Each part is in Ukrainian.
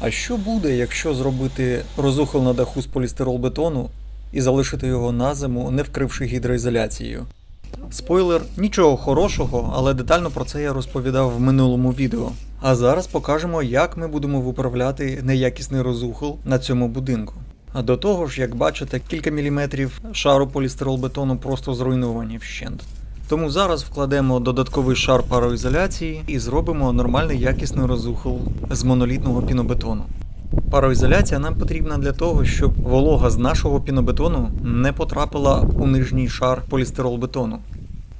А що буде, якщо зробити розухол на даху з полістиролбетону і залишити його на зиму, не вкривши гідроізоляцією? Спойлер, нічого хорошого, але детально про це я розповідав в минулому відео. А зараз покажемо, як ми будемо виправляти неякісний розухол на цьому будинку. А до того ж, як бачите, кілька міліметрів шару полістиролбетону просто зруйновані вщент. Тому зараз вкладемо додатковий шар пароізоляції і зробимо нормальний якісний розухол з монолітного пінобетону. Пароізоляція нам потрібна для того, щоб волога з нашого пінобетону не потрапила у нижній шар полістиролбетону.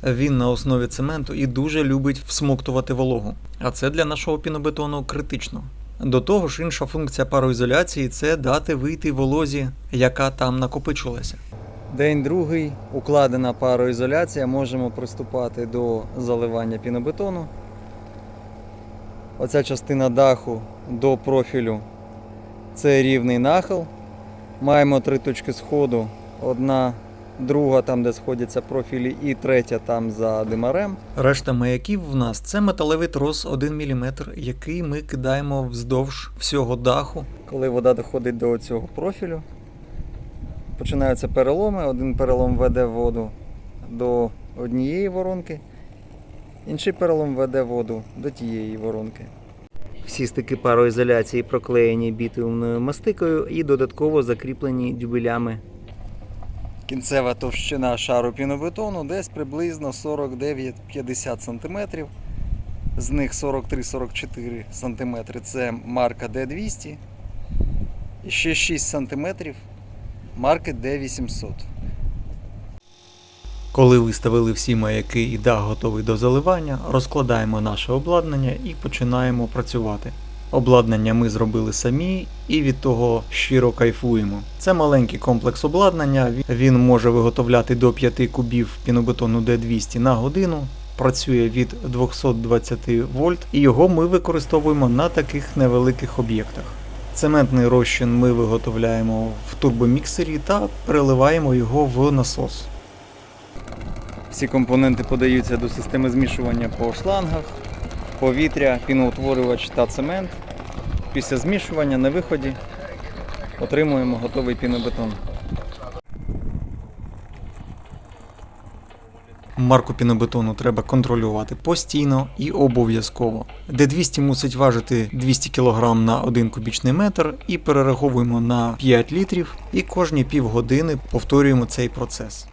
Він на основі цементу і дуже любить всмоктувати вологу, а це для нашого пінобетону критично. До того ж, інша функція пароізоляції це дати вийти волозі, яка там накопичилася. День другий, укладена пароізоляція, можемо приступати до заливання пінобетону. Оця частина даху до профілю це рівний нахил. Маємо три точки сходу. Одна, друга там, де сходяться профілі, і третя там за димарем. Решта маяків в нас це металевий трос 1 мм, який ми кидаємо вздовж всього даху. Коли вода доходить до цього профілю, починаються переломи. Один перелом веде воду до однієї воронки, інший перелом веде воду до тієї воронки. Всі стики пароізоляції проклеєні бітумною мастикою і додатково закріплені дюбелями. Кінцева товщина шару пінобетону десь приблизно 49-50 см. З них 43-44 см це марка D200. І ще 6 см марки D800. Коли виставили всі маяки і дах готовий до заливання, розкладаємо наше обладнання і починаємо працювати. Обладнання ми зробили самі і від того щиро кайфуємо. Це маленький комплекс обладнання, він може виготовляти до 5 кубів пінобетону D200 на годину. Працює від 220 вольт, і його ми використовуємо на таких невеликих об'єктах. Цементний розчин ми виготовляємо в турбоміксері та переливаємо його в насос. Всі компоненти подаються до системи змішування по шлангах, повітря, піноутворювач та цемент. Після змішування на виході отримуємо готовий пінобетон. Марку пінобетону треба контролювати постійно і обов'язково. Д200 мусить важити 200 кг на 1 кубічний метр і перераховуємо на 5 літрів і кожні півгодини повторюємо цей процес.